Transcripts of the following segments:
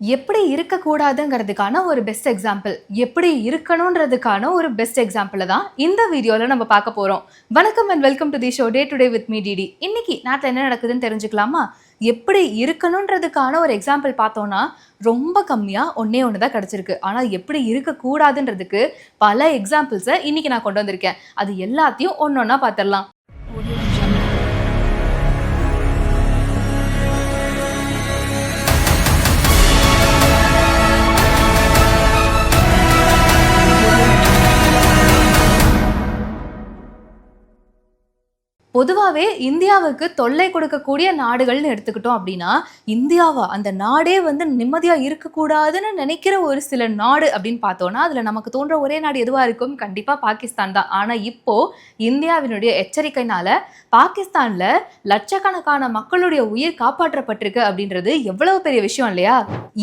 எப்படி இருக்கக்கூடாதுங்கிறதுக்கான ஒரு best example எப்படி இருக்கணுன்றதுக்கான ஒரு பெஸ்ட் எக்ஸாம்பிளை தான் இந்த வீடியோவில் நம்ம பார்க்க போகிறோம் வணக்கம் and welcome to the show day today with me DD இன்னைக்கு நாட்டில் என்ன நடக்குதுன்னு தெரிஞ்சுக்கலாமா? எப்படி இருக்கணுன்றதுக்கான ஒரு எக்ஸாம்பிள் பார்த்தோன்னா ரொம்ப கம்மியாக ஒன்றே ஒன்று தான் கிடச்சிருக்கு. ஆனால் எப்படி இருக்கக்கூடாதுன்றதுக்கு பல எக்ஸாம்பிள்ஸை இன்னைக்கு நான் கொண்டு வந்திருக்கேன். அது எல்லாத்தையும் ஒன்று ஒன்றா பார்த்துடலாம். பொதுவாகவே இந்தியாவுக்கு தொல்லை கொடுக்கக்கூடிய நாடுகள்னு எடுத்துக்கிட்டோம் அப்படின்னா இந்தியாவா? அந்த நாடே வந்து நிம்மதியாக இருக்கக்கூடாதுன்னு நினைக்கிற ஒரு சில நாடு அப்படின்னு பார்த்தோன்னா அதில் நமக்கு தோன்ற ஒரே நாடு எதுவாக இருக்கும்? கண்டிப்பாக பாகிஸ்தான் தான். ஆனால் இப்போது இந்தியாவினுடைய எச்சரிக்கைனால பாகிஸ்தானில் லட்சக்கணக்கான மக்களுடைய உயிர் காப்பாற்றப்பட்டிருக்கு அப்படின்றது எவ்வளவு பெரிய விஷயம் இல்லையா?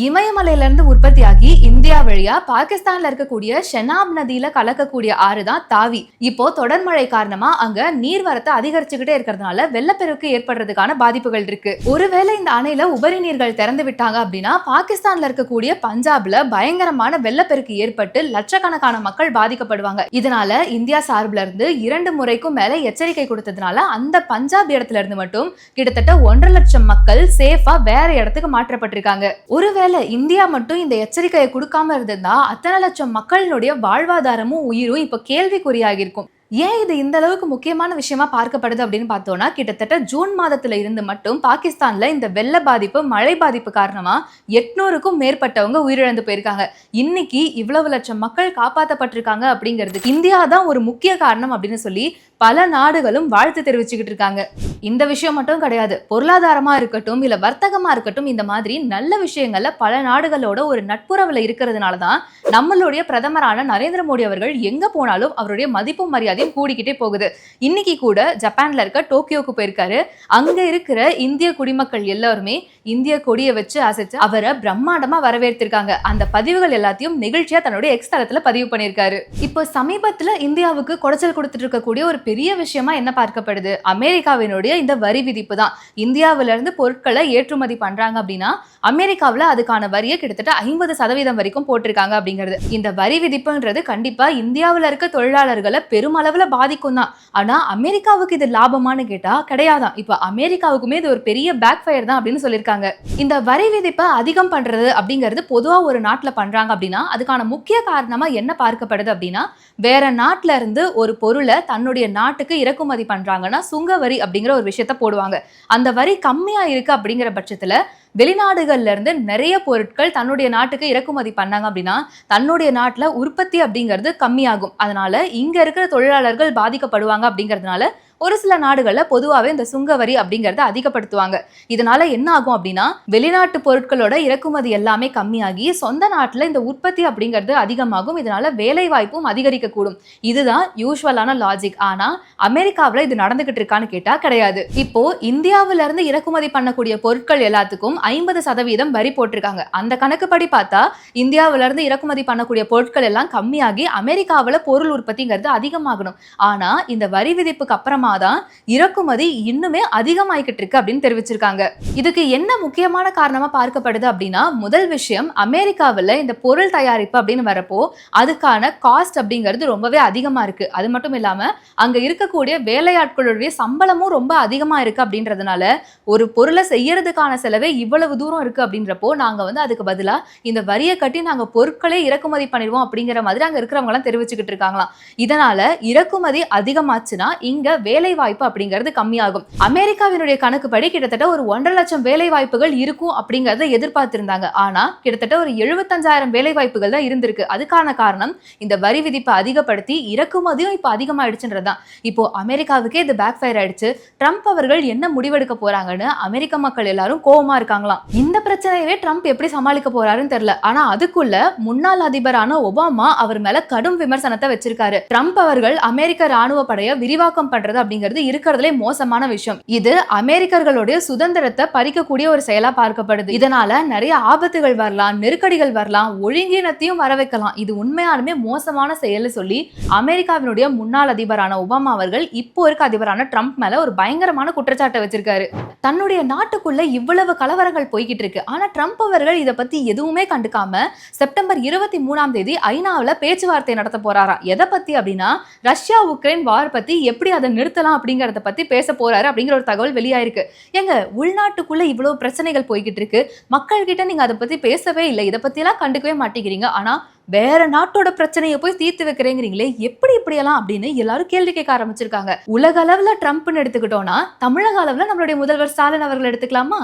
இமயமலையிலேருந்து உற்பத்தியாகி இந்தியா வழியாக பாகிஸ்தானில் இருக்கக்கூடிய ஷெனாப் நதியில் கலக்கக்கூடிய ஆறு தான் தாவி. இப்போ தொடர்மழை காரணமாக அங்கே நீர்வரத்தை நீர்வரத்து அதிகரிச்சுக்கிட்டே இருக்கிறதுனால வெள்ளப்பெருக்கு ஏற்படுறதுக்கான பாதிப்புகள் இருக்கு. ஒருவேளை இந்த அணையில உபரி நீர்கள் திறந்து விட்டாங்க அப்படின்னா பாகிஸ்தான்ல இருக்கக்கூடிய பஞ்சாப்ல பயங்கரமான வெள்ளப்பெருக்கு ஏற்பட்டு லட்சக்கணக்கான மக்கள் பாதிக்கப்படுவாங்க. இதனால இந்தியா சார்பில் இருந்து இரண்டு முறைக்கும் மேல எச்சரிக்கை கொடுத்ததுனால அந்த பஞ்சாப் இடத்துல இருந்து மட்டும் கிட்டத்தட்ட ஒன்றரை லட்சம் மக்கள் சேஃபா வேற இடத்துக்கு மாற்றப்பட்டிருக்காங்க. ஒருவேளை இந்தியா மட்டும் இந்த எச்சரிக்கையை கொடுக்காம இருந்திருந்தா அத்தனை லட்சம் மக்களினுடைய வாழ்வாதாரமும் உயிரும் இப்ப கேள்விக்குறியாகி இருக்கும். ஏன் இது இந்த அளவுக்கு முக்கியமான விஷயமா பார்க்கப்படுது அப்படின்னு பார்த்தோம்னா கிட்டத்தட்ட ஜூன் மாதத்துல இருந்து மட்டும் பாகிஸ்தான்ல இந்த வெள்ள பாதிப்பு மழை பாதிப்பு காரணமா எட்நூறுக்கும் மேற்பட்டவங்க உயிரிழந்து போயிருக்காங்க. இன்னைக்கு இவ்வளவு லட்சம் மக்கள் காப்பாற்றப்பட்டிருக்காங்க அப்படிங்கிறதுக்கு இந்தியா தான் ஒரு முக்கிய காரணம் அப்படின்னு சொல்லி பல நாடுகளும் வாழ்த்து தெரிவிச்சுக்கிட்டு இருக்காங்க. இந்த விஷயம் மட்டும் கிடையாது. பொருளாதாரமா இருக்கட்டும் இல்ல வர்த்தகமா இருக்கட்டும் இந்த மாதிரி நல்ல விஷயங்கள்ல பல நாடுகளோட ஒரு நட்புறவுல இருக்கிறதுனால தான் நம்மளுடைய பிரதமரான நரேந்திர மோடி அவர்கள் எங்க போனாலும் அவருடைய மதிப்பும் மரியாதையும் கூடிக்கிட்டே போகுது. இன்னைக்கு கூட ஜப்பான்ல இருக்க டோக்கியோக்கு போயிருக்காரு. அங்க இருக்கிற இந்திய குடிமக்கள் எல்லாருமே இந்திய கொடியை வச்சு அசைச்சு அவரை பிரம்மாண்டமா வரவேற்றிருக்காங்க. அந்த பதிவுகள் எல்லாத்தையும் நிகழ்ச்சியா தன்னுடைய எக்ஸ் தளத்துல பதிவு பண்ணியிருக்காரு. இப்போ சமீபத்துல இந்தியாவுக்கு குடைச்சல் கொடுத்துட்டு இருக்கக்கூடிய ஒரு பெரிய விஷயமா என்ன பார்க்கப்படுது? அமெரிக்காவினுடைய இந்த வரி விதிப்பு தான் இந்தியாவில இருந்து பொருட்களை ஏற்றுமதி பண்றாங்க அப்படின்னா அமெரிக்காவில் அதுக்கான வரியை கிட்டத்தட்ட ஐம்பது சதவீதம் வரைக்கும் போட்டிருக்காங்க அப்படிங்கிறது. இந்த வரி விதிப்புன்றது கண்டிப்பா இந்தியாவில் இருக்க தொழிலாளர்களை பெருமளவுல பாதிக்கும் தான் ஆனா அமெரிக்காவுக்கு இது லாபமான்னு கேட்டா கிடையாதான். இப்போ அமெரிக்காவுக்குமே இது ஒரு பெரிய பேக் ஃபயர் தான் அப்படின்னு சொல்லியிருக்காங்க. இந்த வரி விதிப்பை அதிகம் பண்றது அப்படிங்கிறது பொதுவா ஒரு நாட்டில் பண்றாங்க அப்படின்னா அதுக்கான முக்கிய காரணமா என்ன பார்க்கப்படுது அப்படின்னா வேற நாட்டில இருந்து ஒரு பொருளை தன்னுடைய நாட்டுக்கு இறக்குமதி பண்ணுறாங்கன்னா சுங்க வரி அப்படிங்கிற ஒரு விஷயத்த போடுவாங்க. அந்த வரி கம்மியாக இருக்கு அப்படிங்கிற பட்சத்தில் வெளிநாடுகள்ல இருந்து நிறைய பொருட்கள் தன்னுடைய நாட்டுக்கு இறக்குமதி பண்ணாங்க அப்படின்னா தன்னுடைய நாட்டில் உற்பத்தி அப்படிங்கிறது கம்மியாகும். அதனால இங்கே இருக்கிற தொழிலாளர்கள் பாதிக்கப்படுவாங்க அப்படிங்கிறதுனால ஒரு சில நாடுகளில் பொதுவாகவே இந்த சுங்க வரி அப்படிங்கிறத அதிகப்படுத்துவாங்க. இதனால என்ன ஆகும் அப்படின்னா வெளிநாட்டு பொருட்களோட இறக்குமதி எல்லாமே கம்மியாகி சொந்த நாட்டில் இந்த உற்பத்தி அப்படிங்கிறது அதிகமாகும். இதனால வேலை வாய்ப்பும் அதிகரிக்கக்கூடும். இதுதான் யூஸ்வலான லாஜிக் ஆனால் அமெரிக்காவில் இது நடந்துகிட்டு இருக்கான்னு கேட்டால் கிடையாது. இப்போ இந்தியாவிலிருந்து இறக்குமதி பண்ணக்கூடிய பொருட்கள் எல்லாத்துக்கும் ஐம்பது சதவீதம் வரி போட்டிருக்காங்க. அந்த கணக்குப்படி பார்த்தா இந்தியாவிலிருந்து இறக்குமதி பண்ணக்கூடிய பொருட்கள் எல்லாம் கம்மியாகி அமெரிக்காவில் பொருள் உற்பத்திங்கிறது அதிகமாகணும். ஆனால் இந்த வரி விதிப்புக்கு அப்புறமா தான் இறக்குமதி இன்னுமே அதிகமாயிக்கிட்டு இருக்கு அப்படின்னு தெரிவிச்சிருக்காங்க. இதுக்கு என்ன முக்கியமான காரணமா பார்க்கப்படுது அப்படின்னா முதல் விஷயம் அமெரிக்காவில் இந்த பொருள் தயாரிப்பு அப்படின்னு வரப்போ அதுக்கான காஸ்ட் அப்படிங்கிறது ரொம்பவே அதிகமா இருக்கு. அது மட்டும் இல்லாம அங்க இருக்கக்கூடிய வேலையாட்களுடைய சம்பளமும் ரொம்ப அதிகமா இருக்கு அப்படின்றதுனால ஒரு பொருளை செய்யறதுக்கான செலவே இவ்வளவு தூரம் இருக்கு அப்படின்றப்போ நாங்க வந்து அதுக்கு பதிலா இந்த வரியை கட்டி நாங்க பொருட்களே இறக்குமதி பண்ணிடுவோம் அப்படிங்கிற மாதிரி அங்க இருக்கிறவங்க எல்லாம் தெரிவிச்சுக்கிட்டு இருக்காங்களாம். இதனால இறக்குமதி அதிகமாச்சுன்னா இங்க வேலை வாய்ப்பு அப்படிங்கிறது கம்மியாகும். அமெரிக்காவினுடைய கணக்குப்படி கிட்டத்தட்ட ஒரு ஒன்றரை லட்சம் வேலை வாய்ப்புகள் இருக்கும் அப்படிங்கறத எதிர்பார்த்திருந்தாங்க. ஆனா கிட்டத்தட்ட ஒரு எழுபத்தஞ்சாயிரம் வேலை வாய்ப்புகள் தான் இருந்திருக்கு. அதுக்கான காரணம் இந்த வரி விதிப்பை அதிகப்படுத்தி இறக்குமதியும் இப்போ அதிகமாயிடுச்சுன்றதுதான். இப்போ அமெரிக்காவுக்கே இது பேக் ஃபயர் ஆயிடுச்சு. ட்ரம்ப் அவர்கள் என்ன முடிவெடுக்க போறாங்கன்னு அமெரிக்க மக்கள் எல்லாரும் கோவமா இருக்காங்களாம். இந்த பிரச்சனையவே ட்ரம்ப் எப்படி சமாளிக்க போறாருன்னு தெரியல. ஆனா அதுக்குள்ள முன்னாள் அதிபரான ஒபாமா அவர் மேல கடும் விமர்சனத்தை வச்சிருக்காரு. ட்ரம்ப் அவர்கள் அமெரிக்க ராணுவ படையை விரிவாக்கம் பண்றது அப்படிங்கிறது இருக்கிறதுலே மோசமான விஷயம். இது அமெரிக்கர்களுடைய சுதந்திரத்தை பறிக்கக்கூடிய ஒரு செயலா பார்க்கப்படுது. இதனால நிறைய ஆபத்துகள் வரலாம் நெருக்கடிகள் வரலாம் ஒழுங்கினத்தையும் வர வைக்கலாம். இது உண்மையாலுமே மோசமான செயல் சொல்லி அமெரிக்காவினுடைய முன்னாள் அதிபரான ஒபாமா அவர்கள் இப்போ இருக்க அதிபரான ட்ரம்ப் மேல ஒரு பயங்கரமான குற்றச்சாட்டை வச்சிருக்காரு. தன்னுடைய நாட்டுக்குள்ள இவ்வளவு கலவரங்கள் போய்கிட்டு இருக்கு. ஆனா ட்ரம்ப் அவர்கள் இதை பத்தி எதுவுமே கண்டுக்காம செப்டம்பர் இருபத்தி மூணாம் தேதி ஐநாவில் பேச்சுவார்த்தை நடத்த போறாராம். எதை பத்தி அப்படின்னா ரஷ்யா உக்ரைன் வார் பத்தி எப்படி அதை நிறுத்தலாம் அப்படிங்கறத பத்தி பேச போறாரு அப்படிங்கிற ஒரு தகவல் வெளியாயிருக்கு. எங்க உள்நாட்டுக்குள்ள இவ்வளவு பிரச்சனைகள் போய்கிட்டு இருக்கு. மக்கள் கிட்ட நீங்க அதை பத்தி பேசவே இல்லை. இதை பத்தி எல்லாம் கண்டுக்கவே மாட்டேங்கிறீங்க. ஆனா வேற நாட்டோட பிரச்சனையை போய் தீர்த்து வைக்கிறேங்கிறீங்களே எப்படி இப்படியெல்லாம் அப்படின்னு எல்லாரும் கேள்வி கேட்க ஆரம்பிச்சிருக்காங்க. உலக அளவுல ட்ரம்ப்னு எடுத்துக்கிட்டோம்னா தமிழக அளவுல நம்மளுடைய முதல்வர் ஸ்டாலின் அவர்கள் எடுத்துக்கலாமா?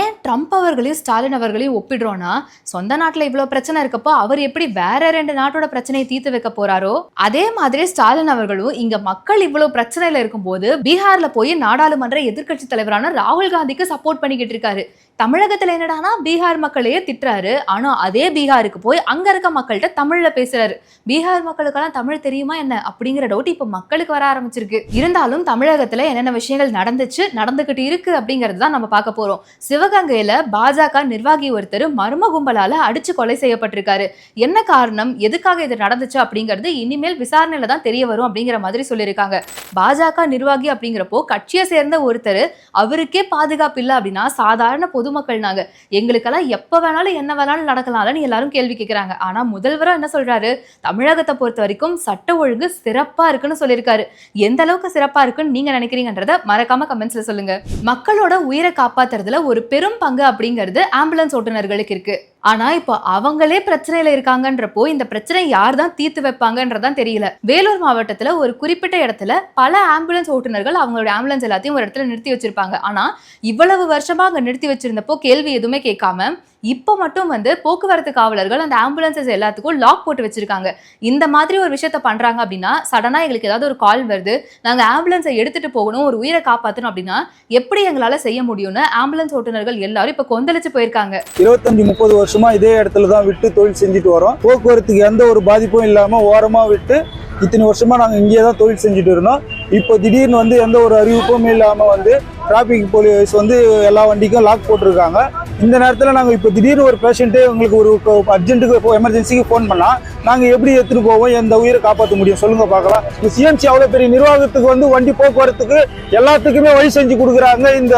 ஏன் ட்ரம்ப் அவர்களையும் ஸ்டாலின் அவர்களையும் ஒப்பிடுறோம்னா சொந்த நாட்டுல இவ்வளவு பிரச்சனை இருக்கப்போ அவர் எப்படி வேற ரெண்டு நாட்டோட பிரச்சனையை தீர்த்து வைக்க போறாரோ? அதே மாதிரி ஸ்டாலின் அவர்களும் இங்க மக்கள் இவ்வளவு பிரச்சனையில இருக்கும்போது பீகார்ல போய் நாடாளுமன்ற எதிர்க்கட்சி தலைவரான ராகுல் காந்திக்கு சப்போர்ட் பண்ணிக்கிட்டு இருக்காரு. தமிழகத்துல என்னடானா பீகார் மக்களையே திட்டுறாரு. ஆனா அதே பீகாருக்கு போய் அங்க இருக்க மக்கள்கிட்ட தமிழ்ல பேசுறாரு. பீகார் மக்களுக்கெல்லாம் தமிழ் தெரியுமா என்ன? அப்படிங்கிற டவுட் இப்ப மக்களுக்கு வர ஆரம்பிச்சிருக்கு. இருந்தாலும் தமிழகத்துல என்னென்ன விஷயங்கள் நடந்துச்சு நடந்துகிட்டு இருக்கு அப்படிங்கிறது தான் நம்ம பார்க்க போறோம். சிவகங்கையில பாஜக நிர்வாகி ஒருத்தர் மர்ம கும்பலால அடிச்சு கொலை செய்யப்பட்டிருக்காரு. என்ன காரணம்? எதுக்காக இது நடந்துச்சு அப்படிங்கிறது இனிமேல் விசாரணையில தான் தெரிய வரும் அப்படிங்கிற மாதிரி சொல்லியிருக்காங்க. பாஜக நிர்வாகி அப்படிங்கிறப்போ கட்சியை சேர்ந்த ஒருத்தர் அவருக்கே பாதுகாப்பு இல்லை அப்படின்னா சாதாரண பொதுமக்கள் நாங்கள் எங்களுக்கெல்லாம் எப்போ வேணாலும் என்ன வேணாலும் நடக்கலாம்னு எல்லாரும் கேள்வி கேட்குறாங்க ஆனால் முதல்வராக என்ன சொல்கிறாரு தமிழகத்தை பொறுத்த வரைக்கும் சட்ட ஒழுங்கு சிறப்பாக இருக்குன்னு சொல்லியிருக்காரு. எந்த அளவுக்கு சிறப்பாக இருக்குன்னு நீங்கள் நினைக்கிறீங்கன்றத மறக்காம கமெண்ட்ஸில் சொல்லுங்கள் மக்களோட உயிரை காப்பாற்றுறதுல ஒரு பெரும் பங்கு அப்படிங்கிறது ஆம்புலன்ஸ் ஓட்டுநர்களுக்கு இருக்குது ஆனா இப்போ அவங்களே பிரச்சனையில இருக்காங்கன்றப்போ இந்த பிரச்சனை யார் தான் தீர்த்து வைப்பாங்கன்றதான் தெரியல. வேலூர் மாவட்டத்துல ஒரு குறிப்பிட்ட இடத்துல பல ஆம்புலன்ஸ் ஓட்டுநர்கள் அவங்களோட ஆம்புலன்ஸ் எல்லாத்தையும் ஒரு இடத்துல நிறுத்தி வச்சிருப்பாங்க. ஆனா இவ்வளவு வருஷமா அங்க நிறுத்தி வச்சிருந்தப்போ கேள்வி எதுவுமே கேட்காம இப்போ மட்டும் வந்து போக்குவரத்து காவலர்கள் அந்த ஆம்புலன்சஸ் எல்லாத்துக்கும் லாக் போட்டு வச்சிருக்காங்க. இந்த மாதிரி ஒரு விஷயத்த பண்றாங்க அப்படின்னா சடனா எங்களுக்கு ஏதாவது ஒரு கால் வருது. நாங்க ஆம்புலன்ஸை எடுத்துட்டு போகணும் ஒரு உயிரை காப்பாற்றணும் அப்படின்னா எப்படி எங்களால செய்ய முடியும்னு ஆம்புலன்ஸ் ஓட்டுநர்கள் எல்லாரும் இப்போ கொந்தளிச்சு போயிருக்காங்க. இருபத்தஞ்சு முப்பது வருஷமா இதே இடத்துல தான் விட்டு தொழில் செஞ்சுட்டு வரோம். போக்குவரத்துக்கு எந்த ஒரு பாதிப்பும் இல்லாம ஓரமா விட்டு இத்தனை வருஷமா நாங்கள் இங்கேயே தான் தொழில் செஞ்சுட்டு இருந்தோம். இப்போ திடீர்னு வந்து எந்த ஒரு அறிவிப்பும் இல்லாம வந்து டிராபிக் போலீஸ் வந்து எல்லா வண்டிக்கும் லாக் போட்டிருக்காங்க. இந்த நேரத்தில் நாங்கள் இப்போ திடீர்னு ஒரு பேஷண்ட்டு உங்களுக்கு ஒரு அர்ஜென்ட்டுக்கு எமர்ஜென்சிக்கு ஃபோன் பண்ணால் நாங்கள் எப்படி எடுத்துகிட்டு போவோம் எந்த உயிரை காப்பாற்ற முடியும் சொல்லுங்கள் பார்க்கலாம் இந்த சிஎம்சி அவ்வளோ பெரிய நிர்வாகத்துக்கு வந்து வண்டி போக்குவரத்துக்கு எல்லாத்துக்குமே வழி செஞ்சு கொடுக்குறாங்க இந்த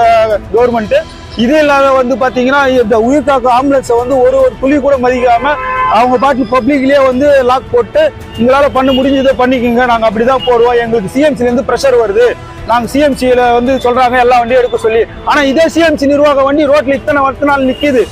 கவர்மெண்ட்டு இது இல்லாத வந்து பார்த்தீங்கன்னா இந்த உயிர் காக்க ஆம்புலன்ஸை வந்து ஒரு ஒரு துளி கூட மதிக்காமல் அவங்க பாட்டு பப்ளிக்லயே வந்து லாக் போட்டு உங்களால பண்ண முடிஞ்சதை பண்ணிக்கோங்க. நாங்க அப்படிதான் போடுவோம். எங்களுக்கு சிஎம்சிலேருந்து ப்ரெஷர் வருது. நாங்க சிஎம்சியில வந்து சொல்றாங்க எல்லா வண்டியும் எடுக்க சொல்லி. ஆனா இதே சிஎம்சி நிர்வாக வண்டி ரோட்ல இத்தனை வருத்த நாள் நிக்குது.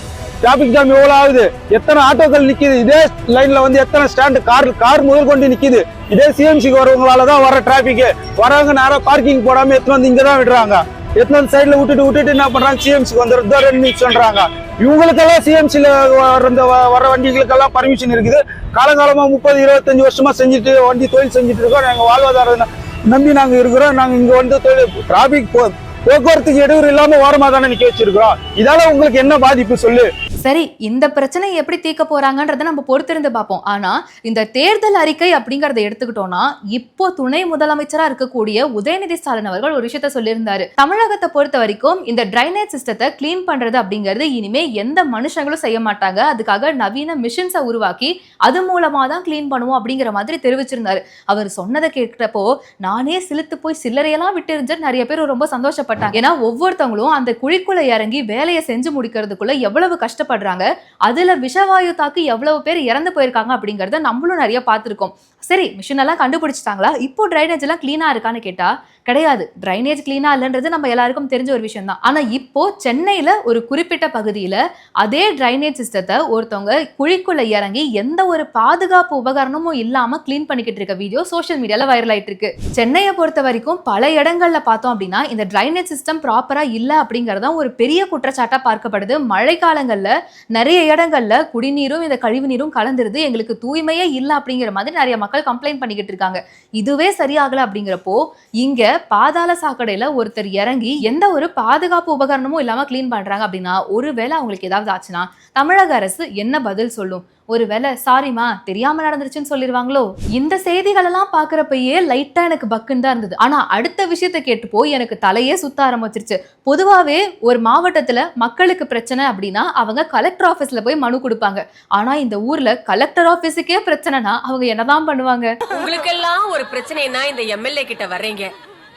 டிராபிக் ஜாம் எவ்வளவு ஆகுது? எத்தனை ஆட்டோக்கள் நிக்குது? இதே லைன்ல வந்து எத்தனை ஸ்டாண்ட் கார் கார் முதல் கொண்டு நிக்குது. இதே சிஎம்சிக்கு வரவங்களால தான் வர டிராபிக் வரவங்க நேரம் பார்க்கிங் போடாம எத்தனை வந்து இங்கே தான் விடுறாங்க. எத்தனை சைடில் சைடுல விட்டுட்டு விட்டுட்டு என்ன பண்றாங்க? சிஎம்சிக்கு வந்து ரெண்டு சொல்கிறாங்க இவங்களுக்கெல்லாம் சிஎம்சியில் வர வ- வர வண்டிகளுக்கெல்லாம் பர்மிஷன் இருக்குது. காலங்காலமாக முப்பது இருபத்தஞ்சு வருஷமா செஞ்சுட்டு வண்டி தொழில் செஞ்சுட்டு இருக்கோம். நாங்கள் வாழ்வாதாரம் நம்பி நாங்க இருக்கிறோம். நாங்க இங்க வந்து தொழில் டிராபிக் போக்குவரத்துக்கு இடையூறு இல்லாம ஓரமா தானே நிற்க வச்சிருக்கிறோம். இதால உங்களுக்கு என்ன பாதிப்பு? சொல்லு. சரி இந்த பிரச்சனையை எப்படி தீர்க்க போறாங்கன்றத நம்ம பொறுத்திருந்து பார்ப்போம். ஆனா இந்த தேர்தல் அறிக்கை அப்படிங்கறத எடுத்துக்கிட்டோம்னா இப்போ துணை முதலமைச்சரா இருக்கக்கூடிய உதயநிதி ஸ்டாலின் அவர்கள் ஒரு விஷயத்த சொல்லியிருந்தாரு. தமிழகத்தை பொறுத்த வரைக்கும் இந்த டிரைனேஜ் சிஸ்டத்தை க்ளீன் பண்றது அப்படிங்கிறது இனிமே எந்த மனுஷங்களும் செய்ய மாட்டாங்க. அதுக்காக நவீன மிஷின்ஸை உருவாக்கி அது மூலமா தான் க்ளீன் பண்ணுவோம் அப்படிங்கிற மாதிரி தெரிவிச்சிருந்தாரு. அவர் சொன்னதை கேட்டப்போ நானே சிலுத்து போய் சில்லறையெல்லாம் விட்டு இருந்து நிறைய பேர் ரொம்ப சந்தோஷப்பட்டாங்க. ஏன்னா ஒவ்வொருத்தவங்களும் அந்த குழிக்குள்ள இறங்கி வேலையை செஞ்சு முடிக்கிறதுக்குள்ள எவ்வளவு கஷ்டப்படுறாங்க. அதுல விஷவாயு தாக்கு எவ்வளவு பேர் இறந்து போயிருக்காங்க அப்படிங்கறத நம்மளும் நிறைய பார்த்துருக்கோம். சரி மிஷின் எல்லாம் கண்டுபிடிச்சிட்டாங்களா? இப்போ ட்ரைனேஜ் எல்லாம் கிளீனா இருக்கான்னு கேட்டா கிடையாது. ட்ரைனேஜ் கிளீனா இல்லைன்றது நம்ம எல்லாருக்கும் தெரிஞ்ச ஒரு விஷயம் தான். ஆனா இப்போ சென்னையில ஒரு குறிப்பிட்ட பகுதியில அதே ட்ரைனேஜ் சிஸ்டத்தை ஒருத்தவங்க குழிக்குள்ள இறங்கி எந்த ஒரு பாதுகாப்பு உபகரணமும் இல்லாம க்ளீன் பண்ணிக்கிட்டு இருக்க வீடியோ சோஷியல் மீடியால வைரல் ஆயிட்டு இருக்கு. சென்னையை பொறுத்த வரைக்கும் பல இடங்கள்ல பார்த்தோம் அப்படின்னா இந்த ட்ரைனேஜ் சிஸ்டம் ப்ராப்பரா இல்ல அப்படிங்கறதும் ஒரு பெரிய குற்றச்சாட்டா பார்க்கப்படுது. மழை நிறைய இடங்கள்ல குடிநீரும் இந்த கழிவு நீரும் கலந்துருது. எங்களுக்கு தூய்மையே இல்லை அப்படிங்கிற மாதிரி நிறைய மக்கள் கம்ப்ளைண்ட் பண்ணிக்கிட்டு இருக்காங்க. இதுவே சரியாகல அப்படிங்கிறப்போ இங்க பாதாள சாக்கடையில ஒருத்தர் இறங்கி எந்த ஒரு பாதுகாப்பு உபகரணமும் இல்லாம க்ளீன் பண்றாங்க அப்படின்னா ஒருவேளை அவங்களுக்கு ஏதாவது ஆச்சுன்னா தமிழக அரசு என்ன பதில் சொல்லும்? ஒருவேளை சாரிமா தெரியாம நடந்துருச்சுன்னு சொல்லிடுவாங்களோ இந்த செய்திகள் எல்லாம் பாக்குறப்பயே லைட்டா எனக்கு பக்குன்னு தான் இருந்தது. ஆனா அடுத்த விஷயத்த கேட்டு போய் எனக்கு தலையே சுத்த ஆரம்பிச்சிருச்சு. பொதுவாவே ஒரு மாவட்டத்துல மக்களுக்கு பிரச்சனை அப்படின்னா அவங்க கலெக்டர் ஆபீஸ்ல போய் மனு கொடுப்பாங்க. ஆனா இந்த ஊர்ல கலெக்டர் ஆபீஸுக்கே பிரச்சனைனா அவங்க என்னதான் பண்ணுவாங்க? உங்களுக்கெல்லாம் ஒரு பிரச்சனைனா இந்த எம்எல்ஏ கிட்ட வர்றீங்க.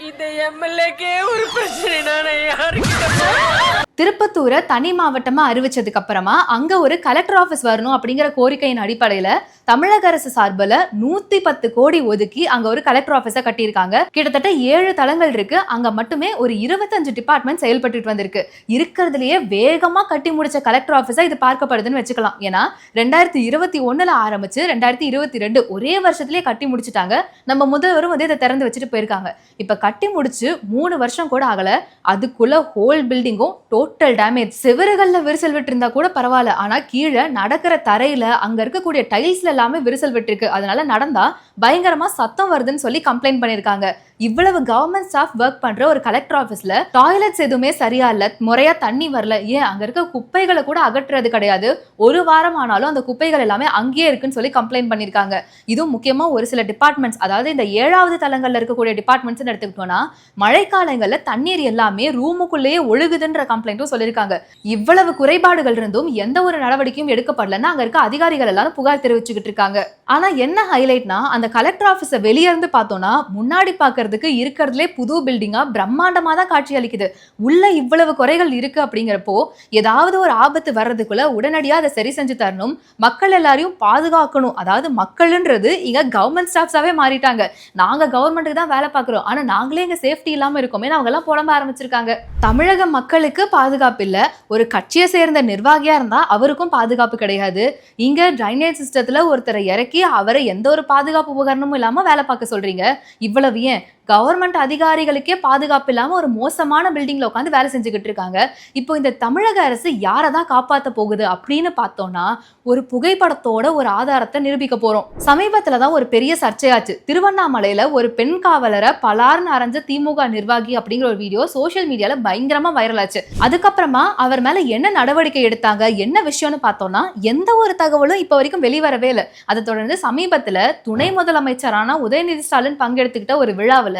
இந்த எம்எல்ஏக்கே ஒரு பிரச்சனைனா நான் யாருக்கிட்ட திருப்பத்தூரை தனி மாவட்டமாக அறிவிச்சதுக்கு அப்புறமா அங்கே ஒரு கலெக்டர் ஆஃபீஸ் வரணும் அப்படிங்கிற கோரிக்கையின் அடிப்படையில் தமிழக அரசு சார்பில் நூற்றி பத்து கோடி ஒதுக்கி அங்கே ஒரு கலெக்டர் ஆஃபீஸை கட்டியிருக்காங்க. கிட்டத்தட்ட ஏழு தளங்கள் இருக்கு. அங்கே மட்டுமே ஒரு இருபத்தஞ்சு டிபார்ட்மெண்ட் செயல்பட்டு வந்திருக்கு. இருக்கிறதுலயே வேகமாக கட்டி முடிச்ச கலெக்டர் ஆஃபீஸாக இது பார்க்கப்படுதுன்னு வச்சுக்கலாம். ஏன்னா ரெண்டாயிரத்தி இருபத்தி ஒன்றில் ஆரம்பிச்சு ரெண்டாயிரத்தி இருபத்தி ரெண்டு ஒரே வருஷத்துலேயே கட்டி முடிச்சிட்டாங்க. நம்ம முதல்வரும் வந்து இதை திறந்து வச்சுட்டு போயிருக்காங்க. இப்போ கட்டி முடிச்சு மூணு வருஷம் கூட ஆகலை. அதுக்குள்ள ஹோல் பில்டிங்கும் டோட்டல் டேமேஜ் செவருகளில் விரிசல் விட்டுருந்தா கூட பரவாயில்ல. ஆனால் கீழே நடக்கிற தரையில அங்க இருக்கக்கூடிய டைல்ஸ்ல எல்லாமே விரிசல் விட்டுருக்கு. அதனால நடந்தா பயங்கரமா சத்தம் வருதுன்னு சொல்லி கம்ப்ளைண்ட் பண்ணியிருக்காங்க. இவ்வளவு கவர்மெண்ட் ஸ்டாஃப் ஒர்க் பண்ற ஒரு கலெக்டர் ஆஃபீஸ்ல டாய்லெட்ஸ் எதுவுமே சரியா இல்ல. முறையா தண்ணி வரல. ஏன்? அங்க இருக்க குப்பைகளை கூட அகற்றுறது கிடையாது. ஒரு வாரம் ஆனாலும் அந்த குப்பைகள் எல்லாமே அங்கேயே இருக்குன்னு சொல்லி கம்ப்ளைண்ட் பண்ணிருக்காங்க இதுவும் முக்கியமா ஒரு சில டிபார்ட்மெண்ட்ஸ் அதாவது இந்த ஏழாவது தளங்கள்ல இருக்கக்கூடிய டிபார்ட்மெண்ட்ஸ் எடுத்துக்கிட்டோம்னா மழைக்காலங்களில் தண்ணீர் எல்லாமே ரூமுக்குள்ளேயே ஒழுகுதுன்ற கம்ப்ளைண்ட் என்றும் சொல்லியிருக்காங்க. இவ்வளவு குறைபாடுகள் இருந்தும் எந்த ஒரு நடவடிக்கையும் எடுக்கப்படலன்னா அங்க இருக்க அதிகாரிகள் எல்லாரும் புகார் தெரிவிச்சுக்கிட்டு இருக்காங்க. ஆனா என்ன ஹைலைட்னா அந்த கலெக்டர் ஆபீஸ வெளியே இருந்து பார்த்தோம்னா முன்னாடி பாக்குறதுக்கு இருக்கிறதுலே புது பில்டிங்கா பிரம்மாண்டமா தான் காட்சி அளிக்குது உள்ள இவ்வளவு குறைகள் இருக்கு அப்படிங்கிறப்போ ஏதாவது ஒரு ஆபத்து வர்றதுக்குள்ள உடனடியா அதை சரி செஞ்சு தரணும். மக்கள் எல்லாரையும் பாதுகாக்கணும். அதாவது மக்கள்ன்றது இங்க கவர்மெண்ட் ஸ்டாஃப்ஸாவே மாறிட்டாங்க. நாங்க கவர்மெண்ட்டுக்கு தான் வேலை பார்க்குறோம். ஆனா நாங்களே இங்க சேஃப்டி இல்லாம இருக்கோமே அவங்க எல்லாம் புலம்ப ஆரம்பிச்சிருக்காங்க. தமிழக மக்களுக்கு பாதுகாப்பு இல்ல. ஒரு கட்சியை சேர்ந்த நிர்வாகியா இருந்தால் அவருக்கும் பாதுகாப்பு கிடையாது. இங்க ட்ரைனேஜ் சிஸ்டத்துல ஒருத்தரை இறக்கி அவரை எந்த ஒரு பாதுகாப்பு உபகரணமும் இல்லாம வேலை பார்க்க சொல்றீங்க. இவ்வளவு ஏன்? கவர்மெண்ட் அதிகாரிகளுக்கே பாதுகாப்பு இல்லாமல் ஒரு மோசமான பில்டிங்கில் உட்காந்து வேலை செஞ்சுக்கிட்டு இருக்காங்க. இப்போ இந்த தமிழக அரசு யாரை தான் காப்பாற்ற போகுது அப்படின்னு பார்த்தோம்னா ஒரு புகைப்படத்தோட ஒரு ஆதாரத்தை நிரூபிக்க போகிறோம் சமீபத்தில் தான் ஒரு பெரிய சர்ச்சையாச்சு. திருவண்ணாமலையில் ஒரு பெண் காவலரை பலார்னு அரைஞ்ச திமுக நிர்வாகி அப்படிங்கிற ஒரு வீடியோ சோஷியல் மீடியாவில் பயங்கரமாக வைரல் ஆச்சு. அதுக்கப்புறமா அவர் மேலே என்ன நடவடிக்கை எடுத்தாங்க என்ன விஷயம்னு பார்த்தோம்னா எந்த ஒரு தகவலும் இப்போ வரைக்கும் வெளிவரவே இல்லை. அதை தொடர்ந்து சமீபத்தில் துணை முதலமைச்சரான உதயநிதி ஸ்டாலின் பங்கெடுத்துக்கிட்ட ஒரு விழாவில்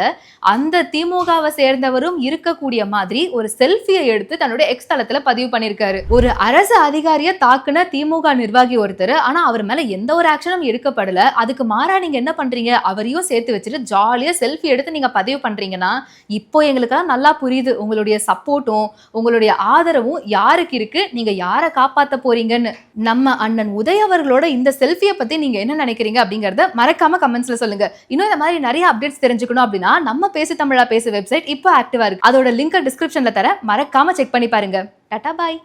அந்த திமுகவை சேர்ந்தவரும் இருக்கக்கூடிய மாதிரி ஒரு செல்ஃபியை எடுத்து தன்னுடைய எக்ஸ் தளத்துல பதிவு பண்ணியிருக்காரு ஒரு அரசு அதிகாரியை தாக்குன திமுக நிர்வாகி ஒருத்தர் ஆனா அவர் மேல எந்த ஒரு ஆக்ஷனும் எடுக்கப்படல. அதுக்கு மாறா நீங்க என்ன பண்றீங்க? அவரையும் சேர்த்து வச்சுட்டு ஜாலியா செல்ஃபி எடுத்து நீங்க பதிவு பண்றீங்கன்னா இப்போ எங்களுக்கெல்லாம் நல்லா புரியுது. உங்களுடைய சப்போர்ட்டும் உங்களுடைய ஆதரவும் யாருக்கு இருக்கு? நீங்க யாரை காப்பாத்த போறீங்கன்னு. நம்ம அண்ணன் உதய் அவர்களோட இந்த செல்ஃபியை பத்தி நீங்க என்ன நினைக்கிறீங்க அப்படிங்கறத மறக்காம கமெண்ட்ஸ்ல சொல்லுங்க. இன்னும் இந்த மாதிரி நிறைய அப்டேட்ஸ் தெரிஞ்சுக்கணும் அப்படின்னா நம்ம பேசு தமிழா பேசு வெப்சைட் இப்போ ஆக்டிவா இருக்கு. அதோட லிங்க் டிஸ்கிரிப்ஷன்ல தர மறக்காம செக் பண்ணி பாருங்க. டாடா பாய்